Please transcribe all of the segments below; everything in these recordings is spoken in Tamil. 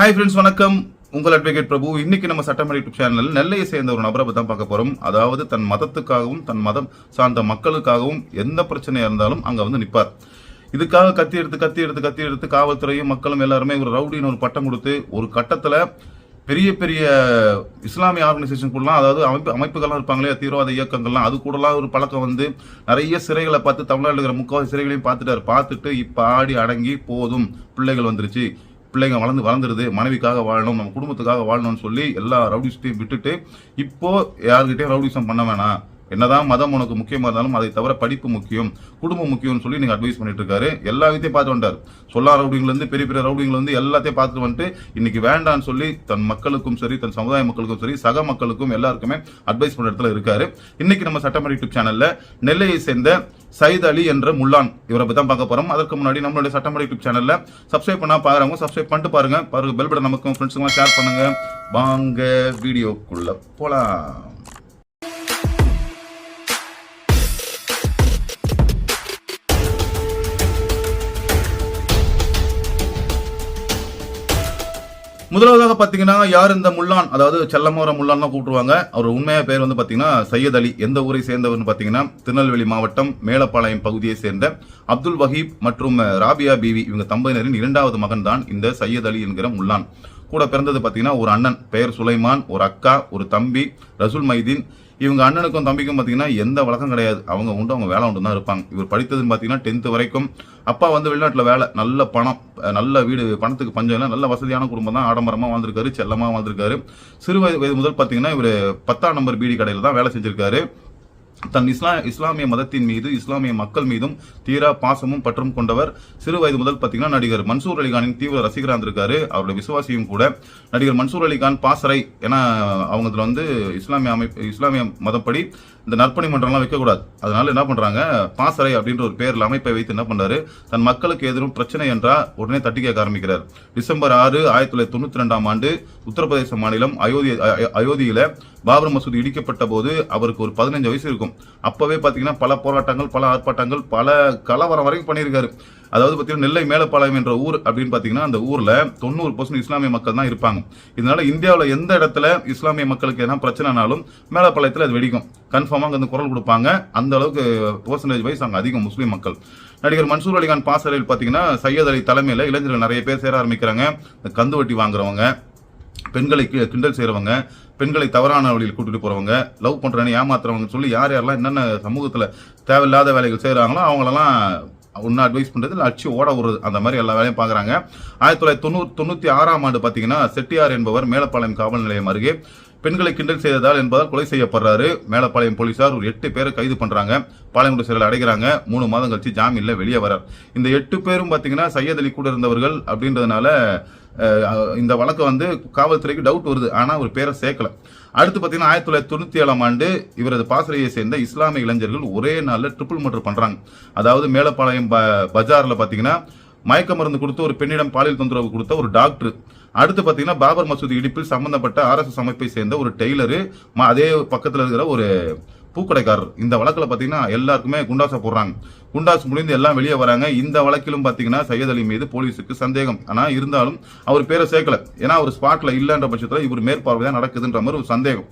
ஹாய் ஃப்ரெண்ட்ஸ் வணக்கம். உங்கள் அட்வொகேட் பிரபு. இன்னைக்கு நம்ம சட்டமன்ற யூடியூப் சேனல் நெல்லையை சேர்ந்த ஒரு நபரை தான் பார்க்க போறோம். அதாவது தன் மதத்துக்காகவும் தன் மதம் சார்ந்த மக்களுக்காகவும் எந்த பிரச்சனையா இருந்தாலும் அங்க வந்து நிப்பார். இதுக்காக கத்தி எடுத்து கத்தி எடுத்து கத்தி எடுத்து காவல்துறையும் மக்களும் எல்லாருமே ஒரு ரவுடின்னு ஒரு பட்டம் கொடுத்து ஒரு கட்டத்துல பெரிய பெரிய இஸ்லாமிய ஆர்கனைசேஷன் கூடலாம் அதாவது அமைப்பு அமைப்புகள்லாம் இருப்பாங்களே தீவிரவாத இயக்கங்கள்லாம். அது கூடலாம் ஒரு பழக்கம் வந்து நிறைய சிறைகளை பார்த்து தமிழ்நாட்டில் இருக்கிற முக்காவாசி சிறைகளையும் பார்த்துட்டாரு. பார்த்துட்டு இப்போ ஆடி அடங்கி போதும். பிள்ளைகள் வந்துருச்சு. பிள்ளைங்க வளர்ந்து வளர்ந்துருது மனைவிக்காக வாழணும் நம்ம குடும்பத்துக்காக வாழணும்னு சொல்லி எல்லா ரவுடிஸ்டையும் விட்டுட்டு இப்போ யாருக்கிட்டேயும் ரவுடிசம் பண்ண வேணாம். என்னதான் மதம் உனக்கு முக்கியமாக இருந்தாலும் அதை தவிர படிப்பு முக்கியம் குடும்பம் முக்கியம்னு சொல்லி நீங்கள் அட்வைஸ் பண்ணிட்டு இருக்காரு எல்லா விதத்தையும் பார்த்து வந்துட்டார் சொல்லா ரவுடிங்லேருந்து பெரிய பெரிய ரவுடிங்லேருந்து எல்லாத்தையும் பார்த்துட்டு வந்துட்டு இன்னைக்கு வேண்டாம்னு சொல்லி தன் மக்களுக்கும் சரி தன் சமுதாய மக்களுக்கும் சரி சக மக்களுக்கும் எல்லாருக்குமே அட்வைஸ் பண்ணுற இடத்துல இருக்காரு. இன்னைக்கு நம்ம சட்டமன்ற யூடியூப் சேனலில் நெல்லையை சேர்ந்த சயித் அலி என்ற முல்லான் இவரை பத்தி தான் பார்க்க போறோம். அதற்கு முன்னாடி நம்மளுடைய சட்டமன்ற யூடியூப் சேனல்ல சப்ஸ்கிரைப் பண்ணா பாக்குறவங்க சப்ஸ்கிரைப் பண்ணிட்டு பாருங்க. பாருங்க பெல் பட்டன் நமக்கும் ஃப்ரெண்ட்ஸுங்களாம் ஷேர் பண்ணுங்க. வாங்க வீடியோக்குள்ள போலாம். முதலாவதாக பார்த்தீங்கன்னா யார் இந்த முல்லான்? அதாவது செல்லமோர முல்லான் தான் கூப்பிடுவாங்க அவர் உண்மையாக பேர் வந்து பார்த்தீங்கன்னா சையத் அலி. எந்த ஊரை சேர்ந்தவர்னு பார்த்தீங்கன்னா திருநெல்வேலி மாவட்டம் மேலப்பாளையம் பகுதியை சேர்ந்த அப்துல் வஹீப் மற்றும் ராபியா பிவி. இவங்க தம்பதியினரின் இரண்டாவது மகன் தான் இந்த சையத் அலி என்கிற முல்லான். கூட பிறந்தது பார்த்தீங்கன்னா ஒரு அண்ணன். பெயர் சுலைமான் ஒரு அக்கா ஒரு தம்பி ரசூல் மைதீன். இவங்க அண்ணனுக்கும் தம்பிக்கும் பார்த்தீங்கன்னா எந்த வழக்கம் கிடையாது. அவங்க உண்டு அவங்க வேலை உண்டு தான் இருப்பாங்க. இவர் படித்ததுன்னு பார்த்தீங்கன்னா டென்த்து வரைக்கும் அப்பா வந்து வெளிநாட்டில் வேலை நல்ல பணம் நல்ல வீடு பணத்துக்கு பஞ்சம் இல்லை நல்ல வசதியான குடும்பம் தான் ஆடம்பரமாக வாழ்ந்திருக்காரு செல்லமாக வாழ்ந்திருக்காரு. சிறு வயது வயது முதல் பார்த்தீங்கன்னா இவர் பத்தாம் நம்பர் பீடி கடையில் தான் வேலை செஞ்சிருக்காரு. தன் இஸ்லா இஸ்லாமிய மதத்தின் மீது இஸ்லாமிய மக்கள் மீதும் தீரா பாசமும் பற்றும் கொண்டவர் சிறு வயது முதல் பார்த்தீங்கன்னா நடிகர் மன்சூர் அலிகானின் தீவிர ரசிகராக இருந்திருக்காரு. அவருடைய விசுவாசியும் கூட. நடிகர் மன்சூர் அலிகான் பாசறை ஏன்னா அவங்க வந்து இஸ்லாமிய அமைப்பு இஸ்லாமிய மதப்படி இந்த நற்பணி மன்றம்லாம் வைக்கக்கூடாது. அதனால என்ன பண்ணுறாங்க பாசறை அப்படின்ற ஒரு பேரில் அமைப்பை வைத்து என்ன பண்ணுறாரு தன் மக்களுக்கு எதிரும் பிரச்சனை என்றால் உடனே தட்டி கேட்க ஆரம்பிக்கிறார். டிசம்பர் ஆறு ஆயிரத்தி தொள்ளாயிரத்தி தொண்ணூற்றி ரெண்டாம் ஆண்டு உத்தரப்பிரதேச மாநிலம் அயோத்தி அயோத்தியில் பாபர் மசூதி இடிக்கப்பட்ட போது அவருக்கு ஒரு பதினஞ்சு வயசு இருக்கும். அப்போவே பார்த்தீங்கன்னா பல போராட்டங்கள் பல ஆர்ப்பாட்டங்கள் பல கலவரம் வரைக்கும் பண்ணியிருக்காரு. அதாவது பார்த்தீங்கன்னா நெல்லை மேலப்பாளையம் என்ற ஊர் அப்படின்னு பாத்தீங்கன்னா அந்த ஊர்ல தொண்ணூறு பர்சன்ட் இஸ்லாமிய மக்கள் தான் இருப்பாங்க. இதனால இந்தியாவில் எந்த இடத்துல இஸ்லாமிய மக்களுக்கு எதனா பிரச்சனைனாலும் மேலப்பாளையத்தில் அது வெடிக்கும். கன்ஃபார்மாக அங்க குரல் கொடுப்பாங்க. அந்த அளவுக்கு பர்சன்டேஜ் வைஸ் அங்க அதிகம் முஸ்லீம் மக்கள். நடிகர் மன்சூர் அலிகான் பாசறையில் பாத்தீங்கன்னா சையத் அலி தலைமையில இளைஞர்கள் நிறைய பேர் சேர ஆரம்பிக்கிறாங்க. இந்த கந்து வட்டி வாங்குறவங்க பெண்களை கி- கிண்டல் செய்கிறவங்க பெண்களை தவறான வழியில் கூட்டிட்டு போறவங்க லவ் பண்றேன்னு ஏமாத்துறவங்க சொல்லி யார் யாரெல்லாம் என்னென்ன சமூகத்துல தேவையில்லாத வேலைகள் செய்கிறாங்களோ அவங்களெல்லாம் ஒன்னு அட்வைஸ் பண்ணுறது இல்லை அடிச்சு ஓட விடுறது. அந்த மாதிரி எல்லா வேலையும் பார்க்குறாங்க ஆயிரத்தி தொள்ளாயிரத்தி தொண்ணூறு தொண்ணூற்றி ஆறாம் ஆண்டு பார்த்தீங்கன்னா செட்டியார் என்பவர் மேலப்பாளையம் காவல் நிலையம் அருகே பெண்களை கிண்டல் செய்ததால் என்பதால் கொலை செய்யப்படுறாரு. மேலப்பாளையம் போலீசார் ஒரு எட்டு பேரை கைது பண்றாங்க. பாளையங்குடி சிறையில் அடைகிறாங்க. மூணு மாதம் கழிச்சு ஜாமீன்ல வெளியே வரார். இந்த எட்டு பேரும் பாத்தீங்கன்னா சையத் அலி கூட இருந்தவர்கள் அப்படின்றதுனால இந்த வழக்கு வந்து காவல்துறைக்கு டவுட் வருது. ஆனா ஒரு பேரை சேர்க்கல. அடுத்து பார்த்தீங்கன்னா ஆயிரத்தி தொள்ளாயிரத்தி தொண்ணூற்றி ஏழாம் ஆண்டு இவரது பாசறையை சேர்ந்த இஸ்லாமிய இளைஞர்கள் ஒரே நாளில் ட்ரிபிள் மர்டர் பண்ணுறாங்க அதாவது மேலப்பாளையம் ப- பஜாரில் பார்த்தீங்கன்னா மயக்க மருந்து கொடுத்து ஒரு பெண்ணிடம் பாலியல் தொந்தரவு கொடுத்த ஒரு டாக்டர். அடுத்து பார்த்தீங்கன்னா பாபர் மசூதி இடிப்பில் சம்பந்தப்பட்ட ஆர்எஸ்எஸ் அமைப்பை சேர்ந்த ஒரு டெய்லரு அதே பக்கத்தில் இருக்கிற ஒரு பூக்கடைக்காரர். இந்த வழக்கில் பார்த்தீங்கன்னா எல்லாருக்குமே குண்டாசை போடுறாங்க. குண்டாசு முடிந்து எல்லாம் வெளியே வராங்க. இந்த வழக்கிலும் பார்த்தீங்கன்னா சையத் அலி மீது போலீஸுக்கு சந்தேகம். ஆனால் இருந்தாலும் அவர் பேரை சேர்க்கல. ஏன்னா அவர் ஸ்பாட்டில் இல்லைன்ற பட்சத்தில் இவர் மேற்பார்வையாக நடக்குதுன்ற மாதிரி ஒரு சந்தேகம்.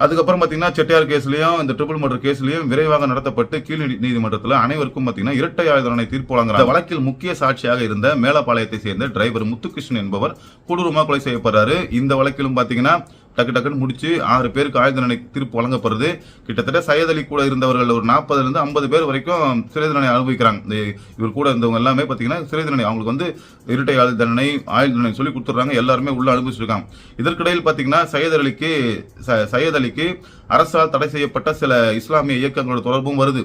அதுக்கப்புறம் பாத்தீங்கன்னா செட்டியார் கேஸ்லயும் இந்த ட்ரிபிள் மர்டர் கேஸ்லயும் விரைவாக நடத்தப்பட்டு கீழ் நீதி- நீதிமன்றத்தில் அனைவருக்கும் பாத்தீங்கன்னா இரட்டை ஆயுதனை தீர்ப்பு வழங்குறாங்க இந்த வழக்கில் முக்கிய சாட்சியாக இருந்த மேலப்பாளையத்தை சேர்ந்த டிரைவர் முத்துகிருஷ்ணன் என்பவர் கொடூரமா கொலை செய்யப்படுறாரு. இந்த வழக்கிலும் பாத்தீங்கன்னா டக்கு டக்குன்னு முடிச்சு ஆறு பேருக்கு ஆயுத நிலை தீர்ப்பு வழங்கப்படுது. கிட்டத்தட்ட சையத் அலி கூட இருந்தவர்கள் ஒரு நாற்பதுல இருந்து ஐம்பது பேர் வரைக்கும் சிறை தண்டனை அனுபவிக்கிறாங்க. இந்த இவர் கூட இருந்தவங்க எல்லாமே பாத்தீங்கன்னா சிறை தண்டனை அவங்களுக்கு வந்து இருட்டை ஆயுத தண்டனை ஆயுள் தண்டனை சொல்லி கொடுத்துட்றாங்க. எல்லாருமே உள்ள அனுபவிச்சிருக்காங்க. இதற்கிடையில் பாத்தீங்கன்னா சையத் அலிக்கு ச- சையத் அலிக்கு அரசால் தடை செய்யப்பட்ட சில இஸ்லாமிய இயக்கங்களோட தொடர்பும் வருது.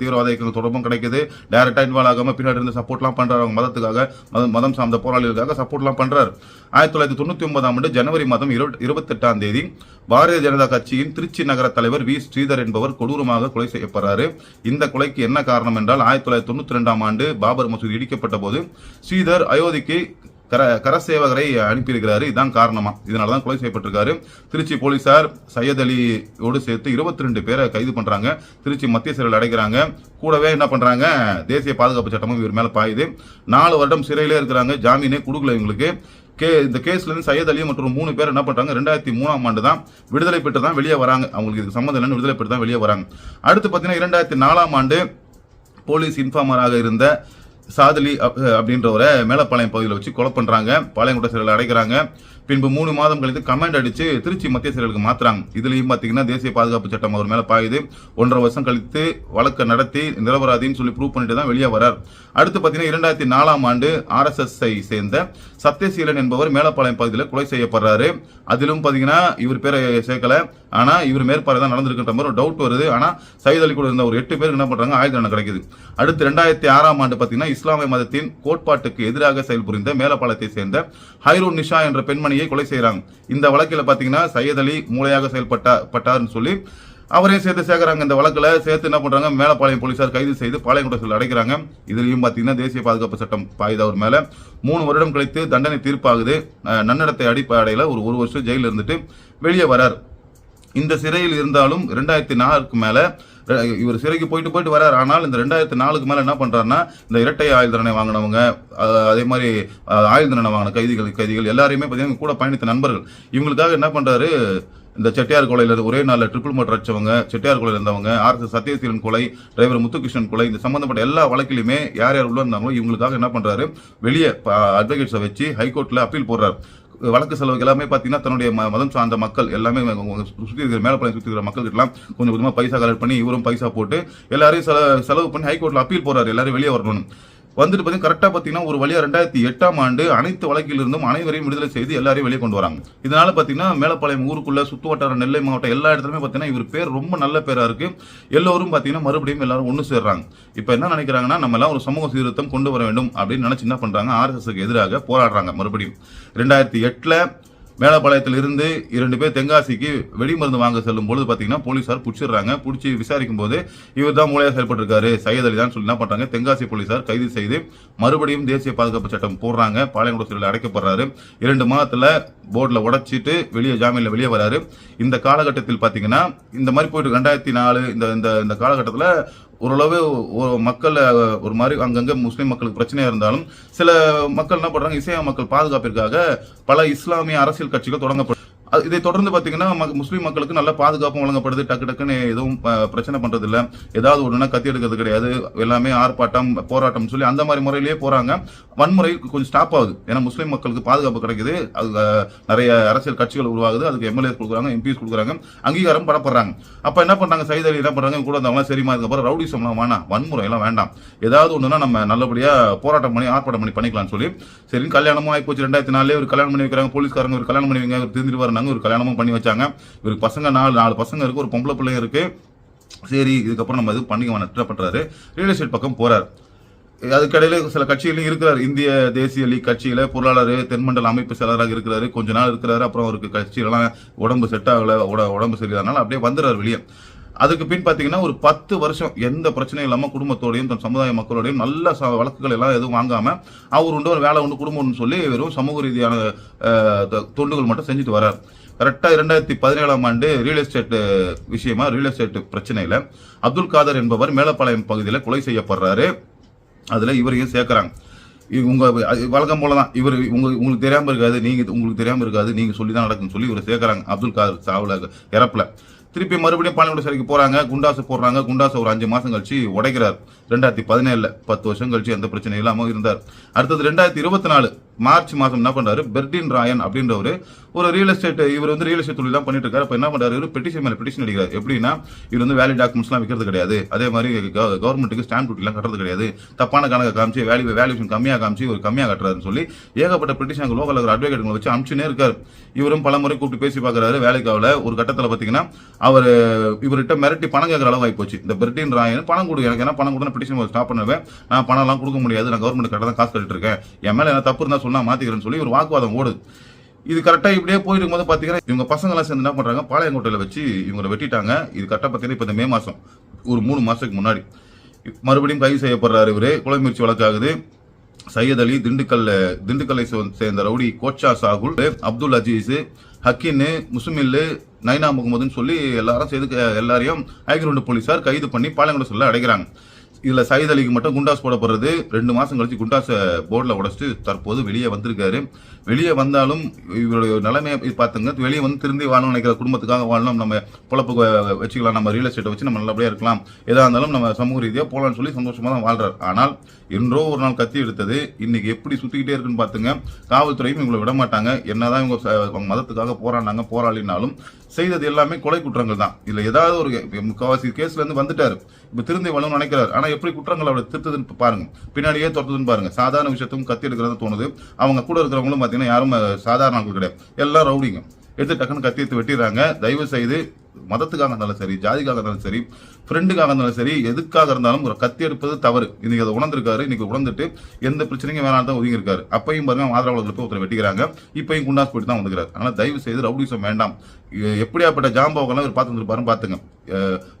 தீவிரவாத இயக்கங்கள் தொடர்பும் கிடைக்குது. டைரக்டா இன்வால்வ் ஆகாம பின்னாடி இருந்து சப்போர்ட்லாம் பண்றாரு. அவங்க மதத்துக்காக மதம் மதம் சார்ந்த போராளிகளுக்காக சப்போர்ட்லாம் பண்றாரு. ஆயிரத்தி தொள்ளாயிரத்தி தொண்ணூத்தி ஒன்பதாம் ஆண்டு ஜனவரி மாதம் இருபத்தெட்டாம் தேதி பாரதிய ஜனதா கட்சியின் திருச்சி நகர தலைவர் வி. ஸ்ரீதர் என்பவர் கொடூரமாக கொலை செய்யப்படுறாரு. இந்த கொலைக்கு என்ன காரணம் என்றால் ஆயிரத்தி தொள்ளாயிரத்தி தொண்ணூத்தி ரெண்டாம் ஆண்டு பாபர் மசூதி இடிக்கப்பட்ட போது ஸ்ரீதர் அயோத்திக்கு கர கரசேவகரை அனுப்பியிருக்கிறாரு. இதுதான் காரணமா. இதனால தான் கொலை செய்யப்பட்டிருக்காரு. திருச்சி போலீசார் சையத் அலியோடு சேர்த்து இருபத்தி ரெண்டு பேரை கைது பண்றாங்க. திருச்சி மத்திய சிறையில் அடைக்கிறாங்க கூடவே என்ன பண்றாங்க? தேசிய பாதுகாப்பு சட்டமும் இவர் மேல பாயுது. நாலு வருடம் சிறையிலே இருக்கிறாங்க. ஜாமீனே கொடுக்கல இவங்களுக்கு. கே இந்த கேஸ்ல இருந்து சையத் அலி மற்றும் மூணு பேர் என்ன பண்றாங்க? ரெண்டாயிரத்தி மூணாம் ஆண்டு தான் விடுதலை பெற்று தான் வெளியே வராங்க. அவங்களுக்கு இது சம்மந்தம் இல்லைன்னு விடுதலை பெற்று தான் வெளியே வராங்க. அடுத்து பார்த்தீங்கன்னா இரண்டாயிரத்தி நாலாம் ஆண்டு போலீஸ் இன்ஃபார்மராக இருந்த சாதலி அப்- அப்படின்றவரை மேலப்பாளையம் பகுதியில் வச்சு கொலை பண்ணுறாங்க பாளையங்கோட்டை சிறையில் அடைக்கிறாங்க. பின்பு மூணு மாதம் கழித்து கமெண்ட் அடிச்சு திருச்சி மத்திய சிறைகளுக்கு மாத்துறாங்க. இதுலயும் பாத்தீங்கன்னா தேசிய பாதுகாப்பு சட்டம் அவர் மேல பாயுது. ஒன்றரை வருஷம் கழித்து வழக்கை நடத்தி நிரபராதின்னு சொல்லி ப்ரூவ் பண்ணிட்டு தான் வெளியே வரார். அடுத்து பாத்தீங்கன்னா இரண்டாயிரத்தி நாலாம் ஆண்டு ஆர்எஸ்எஸ்ஐ ஐ சேர்ந்த சத்தியசீலன் என்பவர் மேலப்பாளையம் பகுதியில் கொலை செய்யப்படுறாரு. அதிலும் பாத்தீங்கன்னா இவர் பேரை சேர்க்கல. ஆனா இவர் மேற்பார்வை தான் நடந்திருக்கின்ற மாதிரி ஒரு டவுட் வருது. ஆனா சையத் அலி கூட இருந்த ஒரு எட்டு பேருக்கு என்ன பண்றாங்க? ஆயுத தண்டனை கிடைக்குது. அடுத்து ரெண்டாயிரத்தி ஆறாம் ஆண்டு பாத்தீங்கன்னா இஸ்லாமிய மதத்தின் கோட்பாட்டுக்கு எதிராக செயல்புரிந்த மேலப்பாளையத்தை சேர்ந்த ஹைரோ நிஷா என்ற பெண்மணியை கொலை செய்கிறாங்க இந்த வழக்கில் பார்த்தீங்கன்னா சையத் அலி மூளையாக செயல்பட்டா பட்டார்னு சொல்லி அவரையும் சேர்த்து சேர்க்குறாங்க. இந்த வழக்கில் சேர்த்து என்ன பண்றாங்க? மேலப்பாளையம் போலீசார் கைது செய்து பாளையங்குடத்தில் அடைக்கிறாங்க. இதுலயும் பாத்தீங்கன்னா தேசிய பாதுகாப்பு சட்டம் பாயுது அவர் மேலே. மூணு வருடம் கழித்து தண்டனை தீர்ப்பாகுது. நன்னடத்தை அடிப்படையில் ஒரு ஒரு வருஷம் ஜெயிலில் இருந்துட்டு வெளியே வரார். இந்த சிறையில் இருந்தாலும் ரெண்டாயிரத்தி நாலுக்கு மேலே இவர் சிறைக்கு போயிட்டு போயிட்டு வரார். ஆனால் இந்த ரெண்டாயிரத்தி நாலுக்கு மேலே என்ன பண்ணுறாருன்னா இந்த இரட்டை ஆயுள் தண்டனை வாங்கினவங்க அதே மாதிரி ஆயுள் தண்டனை வாங்கின கைதிகள் கைதிகள் எல்லாரையுமே பார்த்தீங்கன்னா கூட பயணித்த நண்பர்கள். இவங்களுக்காக என்ன பண்ணுறாரு இந்த செட்டியார் கொலையில் ஒரே நாளில் ட்ரிபிள் மோட்டர் அடிச்சவங்க செட்டியார் கொலையில் இருந்தவங்க ஆர்எஸ் சத்யசீலன் கொலை டிரைவர் முத்துகிருஷ்ணன் கொலை இந்த சம்பந்தப்பட்ட எல்லா வழக்கிலுமே யார் யார் உள்ள இருந்தாங்களோ இவங்களுக்காக என்ன பண்ணுறாரு வெளியே அட்வொகேட்ஸை வச்சு ஹைகோர்ட்டில் அப்பீல் போடுறாரு. வழக்கு செலவுக்கு எல்லாமே பார்த்தீங்கன்னா தன்னுடைய மதம் சார்ந்த மக்கள் எல்லாமே சுற்றி இருக்கிற மேலப்பாளையம் சுற்றி இருக்கிற மக்களுக்கு கொஞ்சம் கொஞ்சமாக பைசா கலெக்ட் பண்ணி இவரும் பைசா போட்டு எல்லாரையும் செல- செலவு பண்ணி ஹைகோர்ட்டில் அப்பீல் போறாரு எல்லாரும் வெளியே வரணும் வந்துட்டு பார்த்தீங்கன்னா கரெக்டாக பார்த்தீங்கன்னா ஒரு வழியாக ரெண்டாயிரத்தி எட்டாம் ஆண்டு அனைத்து வழக்கிலிருந்தும் அனைவரையும் விடுதலை செய்து எல்லாரையும் வெளியே கொண்டு வராங்க. இதனால பார்த்தீங்கன்னா மேலப்பாளையம் ஊருக்குள்ள சுத்து வட்டார நெல்லை மாவட்டம் எல்லா இடத்துலையுமே பார்த்தீங்கன்னா இவர் பேர் ரொம்ப நல்ல பேராக இருக்கு. எல்லோரும் பார்த்தீங்கன்னா மறுபடியும் எல்லாரும் ஒன்று சேர்றாங்க. இப்போ என்ன நினைக்கிறாங்கன்னா நம்ம எல்லாம் ஒரு சமூக சீர்திருத்தம் கொண்டு வர வேண்டும் அப்படின்னு நினச்சி என்ன பண்ணுறாங்க ஆர்எஸ்எஸ்க்கு எதிராக போராடுறாங்க மறுபடியும். ரெண்டாயிரத்தி எட்டில் மேலப்பாளையத்தில் இருந்து இரண்டு பேர் தென்காசிக்கு வெடிமருந்து வாங்க செல்லும் பொழுது பாத்தீங்கன்னா போலீசார் பிடிச்சிடுறாங்க. பிடிச்சி விசாரிக்கும் போது இவர் தான் மூலையாக செயல்பட்டிருக்காரு. சையத் அலி தான் சொல்லி என்ன பண்றாங்க? தென்காசி போலீசார் கைது செய்து மறுபடியும் தேசிய பாதுகாப்பு சட்டம் போடுறாங்க. பாளையங்குட சிறையில் அடைக்கப்படுறாரு. இரண்டு மாதத்துல போர்டில் உடச்சிட்டு வெளியே ஜாமீனில் வெளியே வராரு. இந்த காலகட்டத்தில் பார்த்தீங்கன்னா இந்த மாதிரி போயிட்டு ரெண்டாயிரத்தி நாலு இந்த இந்த இந்த காலகட்டத்தில் ஓரளவு ஒரு மக்கள் ஒரு மாதிரி அங்கங்கே முஸ்லீம் மக்களுக்கு பிரச்சனையாக இருந்தாலும் சில மக்கள் என்ன பண்ணுறாங்க இஸ்லாமிய மக்கள் பாதுகாப்பிற்காக பல இஸ்லாமிய அரசியல் கட்சிகள் தொடங்கப்படும் இதை தொடர்ந்து பார்த்தீங்கன்னா முஸ்லீம் மக்களுக்கு நல்ல பாதுகாப்பும் வழங்கப்படுது. டக்கு டக்குன்னு எதுவும் பிரச்சனை பண்றது இல்ல ஏதாவது ஒண்ணுனா கத்தி எடுக்கிறது கிடையாது. எல்லாமே ஆர்ப்பாட்டம் போராட்டம் சொல்லி அந்த மாதிரி முறையிலேயே போறாங்க. வன்முறை கொஞ்சம் ஸ்டாப் ஆகுது. ஏன்னா முஸ்லீம் மக்களுக்கு பாதுகாப்பு கிடைக்குது. அது நிறைய அரசியல் கட்சிகள் உருவாகுது. அதுக்கு எம்எல்ஏ கொடுக்குறாங்க எம்பிஸ் கொடுக்குறாங்க. அங்கீகாரம் படப்படுறாங்க அப்ப என்ன பண்றாங்க? சைது அலி என்ன பண்றாங்க? கூட வந்தவங்க சரிமா அதுக்கப்புறம் ரவுடிசம்லாம் வேணாம். வன்முறை எல்லாம் வேண்டாம். ஏதாவது ஒண்ணுனா நம்ம நல்லபடியா போராட்டம் பண்ணி ஆர்ப்பாட்டம் பண்ணி பண்ணிக்கலாம்னு சொல்லி சரி கல்யாணமும் ஆகி போச்சு ரெண்டாயிரத்தி நாலே ஒரு கல்யாணம் பண்ணி வைக்கிறாங்க. போலீஸ்காரங்க ஒரு கல்யாணம் பண்ணி வைங்க திருந்திட்டு வர வராங்க ஒரு கல்யாணமும் பண்ணி வச்சாங்க. இவருக்கு பசங்க நாலு நாலு பசங்க இருக்கு ஒரு பொம்பளை பிள்ளைங்க இருக்கு. சரி இதுக்கப்புறம் நம்ம இது பண்ணிக்க வேணாம் ரியல் எஸ்டேட் பக்கம் போறாரு. அதுக்கடையில சில கட்சிகளையும் இருக்கிறார். இந்திய தேசிய லீக் கட்சியில பொருளாளர் தென்மண்டல அமைப்பு செயலராக இருக்கிறாரு. கொஞ்ச நாள் இருக்கிறாரு. அப்புறம் அவருக்கு கட்சியிலலாம் உடம்பு செட் ஆகல உட- உடம்பு சரியில்லாதனால அப்படியே வந்துடுறாரு வெளியே. அதுக்கு பின் பார்த்தீங்கன்னா ஒரு பத்து வருஷம் எந்த பிரச்சனையும் இல்லாமல் குடும்பத்தோடையும் தன் சமுதாய மக்களோடையும் நல்ல ச- வழக்குகள் எல்லாம் எதுவும் வாங்காமல் அவர் உண்டு ஒரு வேலை உண்டு குடும்பம்னு சொல்லி வெறும் சமூக ரீதியான த- தொண்டுகள் மட்டும் செஞ்சுட்டு வரார் கரெக்டாக இரண்டாயிரத்தி பதினேழாம் ஆண்டு ரியல் எஸ்டேட் விஷயமா ரியல் எஸ்டேட் பிரச்சனையில் அப்துல் காதர் என்பவர் மேலப்பாளையம் பகுதியில் கொலை செய்யப்படுறாரு. அதில் இவரையும் சேர்க்குறாங்க. உங்க வழக்கம் போல தான் இவர் உங்களுக்கு உங்களுக்கு தெரியாம இருக்காது நீங்க உங்களுக்கு தெரியாம இருக்காது நீங்க சொல்லி தான் நடக்கும்னு சொல்லி இவர் சேர்க்கறாங்க. அப்துல் காதர் சாவுல இறப்புல. திருப்பி மறுபடியும் பாலிவுட் சிறைக்கு போறாங்க குண்டாசு போடுறாங்க குண்டாசு ஒரு அஞ்சு மாசம் கழிச்சு உடைக்கிறார். ரெண்டாயிரத்தி பதினேழுல பத்து வருஷம் கழிச்சு எந்த பிரச்சனையும் இல்லாமல் இருந்தார். அடுத்தது ரெண்டாயிரத்தி இருபத்தி நாலு மார்ச் மாதம் என்ன பண்ணுறாரு பெர்டின் ராயன் அப்படின்றவர் ஒரு ரியல் எஸ்டேட் இவர் வந்து ரியல் எஸ்டேட் தொழில் தான் பண்ணிட்டு இருக்காரு அப்போ என்ன பண்ணுறாரு இவர் பெட்டிஷன் மேலே பெட்டிஷன் அடிக்கிறார். எப்படின்னா இவர் வந்து வேலி டாக்குமெண்ட்ஸ்லாம் விற்கிறது கிடையாது. அதே மாதிரி கவர்மெண்ட்டுக்கு ஸ்டாம்ப் டியூட்டிலாம் கட்டுறது கிடையாது. தப்பான கணக்கை காமிச்சு வேல்யூ வேல்யூஷன் கம்மியாக காமிச்சு ஒரு கம்மியாக கட்டுறாருன்னு சொல்லி ஏகப்பட்ட பெட்டிஷன் லோக்கல் இருக்கிற அட்வொகேட்டுங்களை வச்சு அமிச்சுனே இருக்காரு. இவரும் பல முறை கூப்பிட்டு பேசி பார்க்கறாரு. வேலைக்காவில் ஒரு கட்டத்தில் பார்த்தீங்கன்னா அவர் இவர்கிட்ட மிரட்டி பணம் கேட்குற அளவு ஆகி போச்சு. இந்த பெர்டின் ராயன் பணம் கொடு எனக்கு ஏன்னா பணம் கொடுத்தா பெட்டிஷன் ஸ்டாப் பண்ணுவேன் நான் பணம்லாம் கொடுக்க முடியாது. நான் கவர்மெண்ட் கட்ட தான் காசு கட்டிட்டு இருக்கேன். என் மேலே என்ன தப்பு இருந்தால் சொன்னா மாத்திக்கிறேன்னு சொல்லி ஒரு வாக்குவாதம் ஓடுது. இது கரெக்டா இப்படியே போயிட்டு இருக்கும்போது பாத்தீங்கன்னா இவங்க பசங்களாம் சேர்ந்து என்ன பண்றாங்க பாளையங்கோட்டையில வச்சு இவங்களை வெட்டிட்டாங்க. இது கரெக்டா பாத்தீங்கன்னா இப்போ இந்த மே மாசம் ஒரு மூணு மாசத்துக்கு முன்னாடி. மறுபடியும் கைது செய்யப்படுறாரு இவர். கொலை முயற்சி வழக்காகுது. சையத் அலி திண்டுக்கல்ல திண்டுக்கல்லை சேர்ந்த ரவுடி கோச்சா சாகுல் அப்துல் அஜீஸ் ஹக்கின் முசுமில்லு நைனா முகமதுன்னு சொல்லி எல்லாரும் சேர்ந்து எல்லாரையும் ஐகிரவுண்டு போலீஸார் கைது பண்ணி பாளையங்கோட சொல்ல அடைக்கிறாங்க இதுல சயித் அலிக்கு மட்டும் குண்டாஸ் போடப்படுறது. ரெண்டு மாசம் கழிச்சு குண்டாஸை போர்டில் உடைச்சிட்டு தற்போது வெளியே வந்திருக்காரு. வெளியே வந்தாலும் இவருடைய நிலைமையை பார்த்துங்க. வெளியே வந்து திரும்பி வாழணும் நினைக்கிற குடும்பத்துக்காக வாழணும். நம்ம பொழப்பு வச்சுக்கலாம். நம்ம ரியல் எஸ்டேட்டை வச்சு நம்ம நல்லபடியாக இருக்கலாம். எதாக இருந்தாலும் நம்ம சமூக ரீதியாக போகலாம்னு சொல்லி சந்தோஷமாக தான் வாழ்றாரு. ஆனால் என்றோ ஒரு நாள் கத்தி எடுத்தது. இன்னைக்கு எப்படி சுத்திக்கிட்டே இருக்குன்னு பார்த்துங்க. காவல்துறையும் இவங்களை விட மாட்டாங்க. என்னதான் இவங்க ச- அவங்க மதத்துக்காக போராடினாங்க போராளினாலும் செய்தது எல்லாமே கொலை குற்றங்கள் தான். இதுல ஏதாவது ஒரு முக்கால்வாசி கேஸ்ல இருந்து வந்துட்டாரு. திருந்தி வளம் நினைக்கிறார். ஆனா எப்படி குற்றங்கள் அவரை திருத்துதுன்னு பாருங்க. பின்னாடியே துரத்துதுன்னு பாருங்க. சாதாரண விஷயத்தும் கத்தி எடுக்கிறது தோணுது. அவங்க கூட இருக்கிறவங்களும் பாத்தீங்கன்னா யாரும் சாதாரண ஆட்கள் கிடையாது. எல்லாம் ரவுடிங்க. எடுத்து டக்குன்னு கத்தி எடுத்து வெட்டிடுறாங்க. தயவு செய்து மதத்துக்காக இருந்தாலும் சரி ஜாதிக்காக இருந்தாலும் சரி ஃப்ரெண்டுக்காக இருந்தாலும் சரி எதுக்காக இருந்தாலும் ஒரு கத்தி எடுப்பது தவறு. இன்னைக்கு அதை உணர்ந்திருக்காரு இன்னைக்கு உணர்ந்துட்டு எந்த பிரச்சனையும் வேணாலும் தான் ஒதுங்கி இருக்காரு அப்பையும் பாருங்க ஆதரவாளர்கள் போய் ஒருத்தர் வெட்டிக்கிறாங்க. இப்பையும் குண்டாஸ் போயிட்டு தான் வந்துக்கிறார். ஆனால் தயவு செய்து ரவுடிசம் வேண்டாம். எப்படியாப்பட்ட ஜாம்பவங்களாம் இவர் பார்த்து வந்துருப்பாரு பாத்துங்க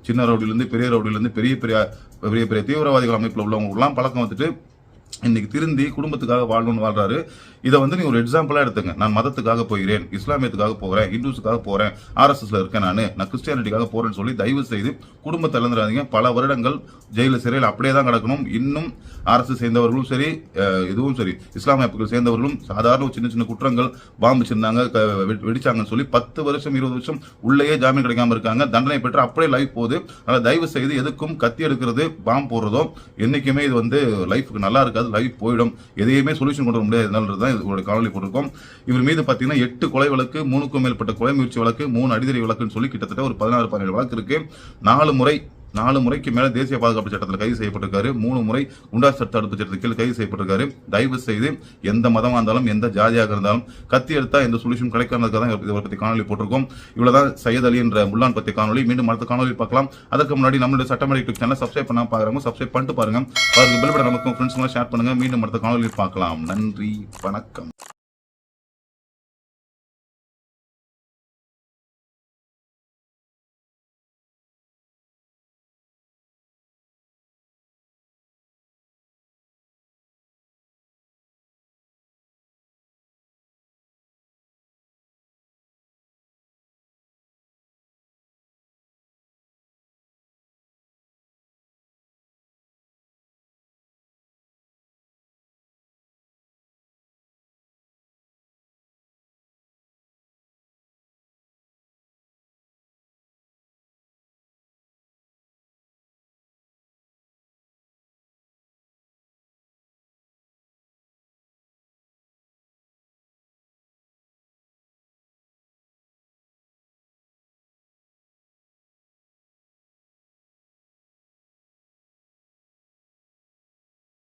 சின்ன ரவுடிலிருந்து பெரிய ரவுடிலிருந்து பெரிய பெரிய பெரிய பெரிய தீவிரவாதிகள் அமைப்பில் உள்ளவங்களுக்குலாம் பழக்கம் வந்துட்டு இன்னைக்கு திருந்தி குடும்பத்துக்காக வாழணும்னு வாழ்றாரு. இதை வந்து நீ ஒரு எக்ஸாம்பிளா எடுத்துங்க. நான் மதத்துக்காக போகிறேன் இஸ்லாமியத்துக்காக போகிறேன் இந்துஸுக்காக போறேன் ஆர்எஸ்எஸ்ல இருக்கேன் நான் நான் கிறிஸ்டியானிட்டிக்காக போறேன்னு சொல்லி தயவு செய்து குடும்பத்தை இழந்துடாதீங்க. பல வருடங்கள் ஜெயில சிறையில் அப்படியே தான் கிடக்கணும். இன்னும் அரசு சேர்ந்தவர்களும் சரி இதுவும் சரி இஸ்லாமிய அமைப்புகள் சேர்ந்தவர்களும் சாதாரண சின்ன சின்ன குற்றங்கள் பாம்பு வச்சிருந்தாங்க க- வெடிச்சாங்கன்னு சொல்லி பத்து வருஷம் இருபது வருஷம் உள்ளேயே ஜாமீன் கிடைக்காம இருக்காங்க. தண்டனை பெற்று அப்படியே லைஃப் போகுது. அதனால தயவு செய்து எதுக்கும் கத்தி எடுக்கிறது பாம்பு போடுறதோ என்னைக்குமே இது வந்து லைஃபுக்கு நல்லா இருக்காது. லைஃப் போயிடும். எதையுமே சொல்யூஷன் கொண்டு வர முடியாது. தான் இவருடைய காணொலி போட்டிருக்கோம். இவர் மீது பார்த்தீங்கன்னா எட்டு கொலை வழக்கு மூணுக்கும் மேற்பட்ட கொலை முயற்சி வழக்கு மூணு அடிதடி வழக்குன்னு சொல்லி கிட்டத்தட்ட ஒரு பதினாறு பதினேழு வழக்கு இருக்கு. நாலு முறை நாலு முறைக்கு மேல தேசிய பாதுகாப்பு சட்டத்தில் கைது செய்யப்பட்டிருக்காரு. மூணு முறை குண்டாஸ் சட்ட தடுப்பு சட்டத்தில் கீழ் கைது செய்யப்பட்டிருக்காரு. தயவு செய்து எந்த மதமா இருந்தாலும் எந்த ஜாதியாக இருந்தாலும் கத்தி எடுத்தா எந்த சொல்யூஷன் கிடைக்காததுக்காக தான் இதை பத்தி காணொலி போட்டிருக்கோம். இவ்வளவுதான் சையத் அலி என்ற முல்லான் பத்தி காணொலி மீண்டும் அடுத்த காணொலி பார்க்கலாம். அதுக்கு முன்னாடி நம்மளுடைய சட்டமன்ற யூடியூப் சேனல் சப்ஸ்கிரைப் பண்ணாம பாக்குறவங்க சப்ஸ்கிரைப் பண்ணிட்டு பாருங்க. பாருங்க பில் பட்டன் நமக்கு ஃப்ரெண்ட்ஸ் ஷேர் பண்ணுங்க. மீண்டும் அடுத்த காணொலி பார்க்கலாம். நன்றி வணக்கம்.